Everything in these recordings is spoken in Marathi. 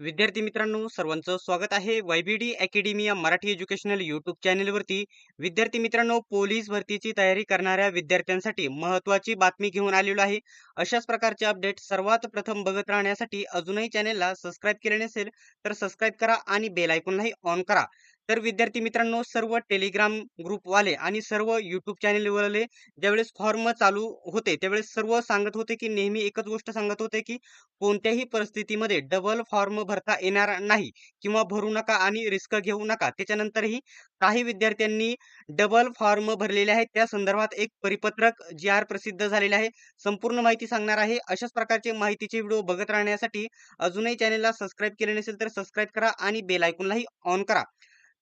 विद्यार्थी मित्रांनो सर्वांचं स्वागत आहे वायबीडी अकॅडमी या मराठी एज्युकेशनल युट्यूब चॅनेलवरती. विद्यार्थी मित्रांनो पोलीस भरतीची तयारी करणाऱ्या विद्यार्थ्यांसाठी महत्त्वाची बातमी घेऊन आलेलो आहे. अशाच प्रकारचे अपडेट सर्वात प्रथम बघत राहण्यासाठी अजूनही चॅनेलला सबस्क्राईब केले नसेल तर सबस्क्राईब करा आणि बेल आयकॉनलाही ऑन करा. तर विद्यार्थी मित्रांनो सर्व टेलिग्राम ग्रुपवाले आणि सर्व युट्यूब चॅनेलवाले ज्यावेळेस फॉर्म चालू होते त्यावेळेस सर्व सांगत होते की नेहमी एकच गोष्ट सांगत होते की कोणत्याही परिस्थितीमध्ये डबल फॉर्म भरता येणार नाही किंवा भरू नका आणि रिस्क घेऊ नका. त्याच्यानंतरही काही विद्यार्थ्यांनी डबल फॉर्म भरलेले आहेत. त्या संदर्भात एक परिपत्रक जी आर प्रसिद्ध झालेले आहे. संपूर्ण माहिती सांगणार आहे. अशाच प्रकारचे माहितीचे व्हिडिओ बघत राहण्यासाठी अजूनही चॅनेलला सबस्क्राईब केले नसेल तर सबस्क्राईब करा आणि बेल आयकॉनलाही ऑन करा.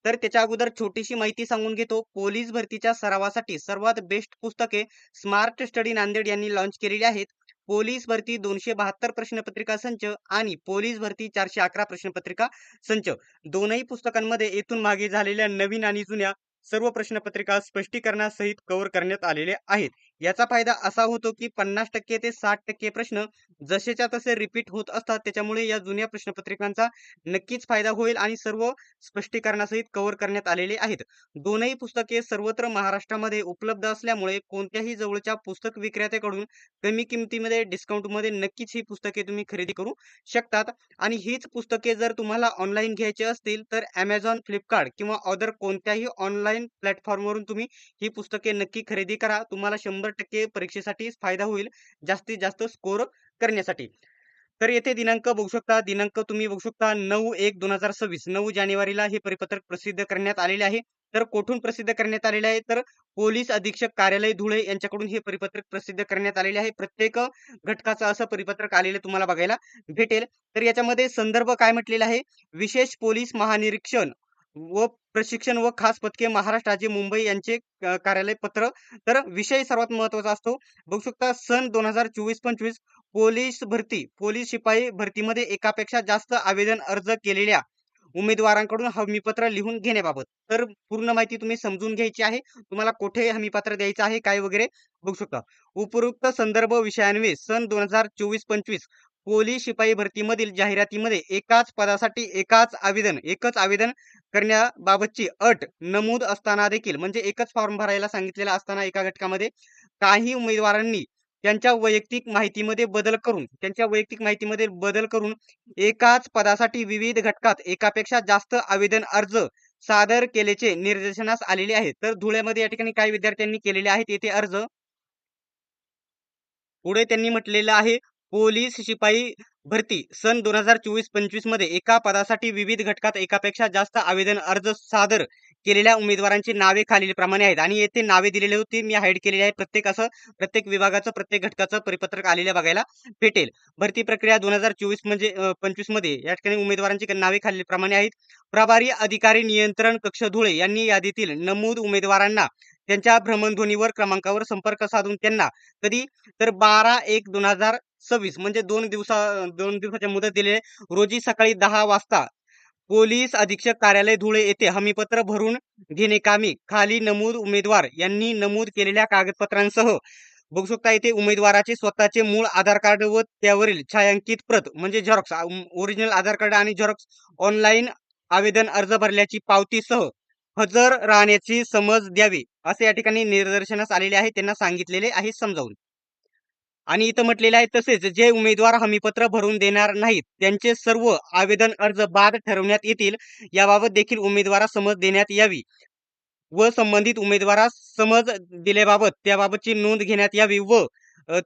तर त्याच्या अगोदर छोटीशी माहिती सांगून घेतो. पोलीस भरतीच्या सरावासाठी सर्वात बेस्ट पुस्तके स्मार्ट स्टडी नांदेड यांनी लॉन्च केलेली आहेत. पोलीस भरती दोनशे बहात्तर प्रश्नपत्रिका संच आणि पोलीस भरती चारशे अकरा प्रश्नपत्रिका संच. दोनही पुस्तकांमध्ये येथून मागे झालेल्या नवीन आणि जुन्या सर्व प्रश्नपत्रिका स्पष्टीकरणासहित कव्हर करण्यात आलेले आहेत. याचा फायदा असा होतो की पन्नास टक्के ते साठ टक्के प्रश्न जसेच्या तसे रिपीट होत असतात. त्याच्यामुळे या जुन्या प्रश्नपत्रिकांचा नक्कीच फायदा होईल आणि सर्व स्पष्टीकरणासहित कव्हर करण्यात आलेले आहेत. दोनही पुस्तके सर्वत्र महाराष्ट्रामध्ये उपलब्ध असल्यामुळे कोणत्याही जवळच्या पुस्तक विक्रेत्याकडून कमी किमतीमध्ये डिस्काउंटमध्ये नक्कीच ही पुस्तके तुम्ही खरेदी करू शकतात. आणि हीच पुस्तके जर तुम्हाला ऑनलाईन घ्यायची असतील तर ॲमेझॉन फ्लिपकार्ट किंवा अदर कोणत्याही ऑनलाईन प्लॅटफॉर्मवरून तुम्ही ही पुस्तके नक्की खरेदी करा. तुम्हाला शंभर शंभर टक्के परीक्षेसाठी फायदा होईल जास्तीत जास्त स्कोर करण्यासाठी. तर येथे दिनांक बघू शकता दिनांक तुम्ही बघू शकता नऊ एक दोन हजार सव्वीस. नऊ जानेवारीला हे परिपत्रक प्रसिद्ध करण्यात आलेले आहे. तर कोठून प्रसिद्ध करण्यात आलेले आहे? तर पोलीस अधीक्षक कार्यालय धुळे यांच्याकडून हे परिपत्रक प्रसिद्ध करण्यात आलेले आहे. प्रत्येक घटकाचं असं परिपत्रक आलेलं तुम्हाला बघायला भेटेल. तर याच्यामध्ये संदर्भ काय म्हटलेला आहे? विशेष पोलीस महानिरीक्षण व प्रशिक्षण व खास पथके महाराष्ट्र राज्य मुंबई यांचे कार्यालय पत्र. तर विषय सर्वात महत्त्वाचा असतो. बघू शकता सन दोन हजार चोवीस पंचवीस पोलीस भरती पोलीस शिपाई भरतीमध्ये एकापेक्षा जास्त आवेदन अर्ज केलेल्या उमेदवारांकडून हमीपत्र लिहून घेण्याबाबत. तर पूर्ण माहिती तुम्ही समजून घ्यायची आहे. तुम्हाला कुठे हमीपत्र द्यायचं आहे काय वगैरे बघू शकता. उपरोक्त संदर्भ विषयान्वये सन दोन हजार चोवीस पंचवीस पोलीस शिपाई भरतीमधील जाहिरातीमध्ये एकाच पदासाठी एकाच आवेदन एकच आवेदन करण्याबाबतची अट नमूद असताना देखील म्हणजे एकच फॉर्म भरायला सांगितलेला असताना एका घटकामध्ये काही उमेदवारांनी त्यांच्या वैयक्तिक माहितीमध्ये बदल करून त्यांच्या वैयक्तिक माहितीमध्ये बदल करून एकाच पदासाठी विविध घटकात एकापेक्षा जास्त आवेदन अर्ज सादर केल्याचे निर्देशनास आलेले आहे तर धुळ्यामध्ये या ठिकाणी काही विद्यार्थ्यांनी केलेले आहेत येथे अर्ज. पुढे त्यांनी म्हटलेलं आहे पोलीस शिपाई भरती सन दोन हजार चोवीस पंचवीसमध्ये एका पदासाठी विविध घटकात एकापेक्षा जास्त आवेदन अर्ज सादर केलेल्या उमेदवारांची नावे खालीलप्रमाणे आहेत. आणि येथे नावे दिलेली होती. मी हाईड केलेली आहे. प्रत्येक असं प्रत्येक विभागाचं प्रत्येक घटकाचं परिपत्रक आलेलं बघायला भेटेल. भरती प्रक्रिया दोन हजार चोवीस म्हणजे पंचवीसमध्ये या ठिकाणी उमेदवारांची नावे खालीलप्रमाणे आहेत. प्रभारी अधिकारी नियंत्रण कक्ष धुळे यांनी यादीतील नमूद उमेदवारांना त्यांच्या भ्रमणध्वनीवर क्रमांकावर संपर्क साधून त्यांना कधी तर बारा एक दोन हजार सव्वीस म्हणजे दोन दिवसा दोन दिवसाच्या मुदत दिले रोजी सकाळी दहा वाजता पोलीस अधीक्षक कार्यालय धुळे येथे हमीपत्र भरून घेणे कामी. खाली नमूद उमेदवार यांनी नमूद केलेल्या कागदपत्रांसह बघू शकता इथे उमेदवाराचे स्वतःचे मूळ आधार कार्ड व त्यावरील छायांकित प्रत म्हणजे झेरॉक्स ओरिजिनल आधार कार्ड आणि झेरॉक्स ऑनलाईन आवेदन अर्ज भरल्याची पावतीसह हजर राहण्याची समज द्यावी असे या ठिकाणी निदर्शनास आलेले आहे त्यांना सांगितलेले आहे समजावून. आणि इथं म्हटलेले आहे तसेच जे उमेदवार हमीपत्र भरून देणार नाहीत त्यांचे सर्व आवेदन अर्ज बाद ठरवण्यात येतील याबाबत देखील उमेदवारास समज देण्यात यावी व संबंधित उमेदवारास समज दिल्याबाबत त्याबाबतची नोंद घेण्यात यावी व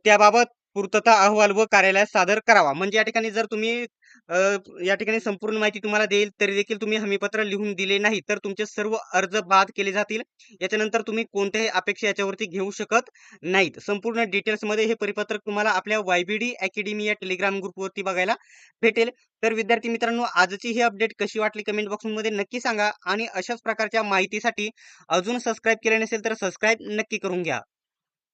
त्याबाबत पूर्तता अहवाल व कार्यालयात सादर करावा. म्हणजे या ठिकाणी जर तुम्ही या ठिकाणी संपूर्ण माहिती तुम्हाला देईल तरी देखील तुम्ही हमीपत्र लिहून दिले नाही तर तुमचे सर्व अर्ज बाद केले जातील. याच्यानंतर तुम्ही कोणत्याही अपेक्षा याच्यावरती घेऊ शकत नाहीत. संपूर्ण डिटेल्समध्ये हे परिपत्रक तुम्हाला आपल्या वायबीडी अकॅडमी या टेलिग्राम ग्रुपवरती बघायला भेटेल. तर विद्यार्थी मित्रांनो आजची ही अपडेट कशी वाटली कमेंट बॉक्समध्ये नक्की सांगा आणि अशाच प्रकारच्या माहितीसाठी अजून सबस्क्राईब केले नसेल तर सबस्क्राईब नक्की करून घ्या.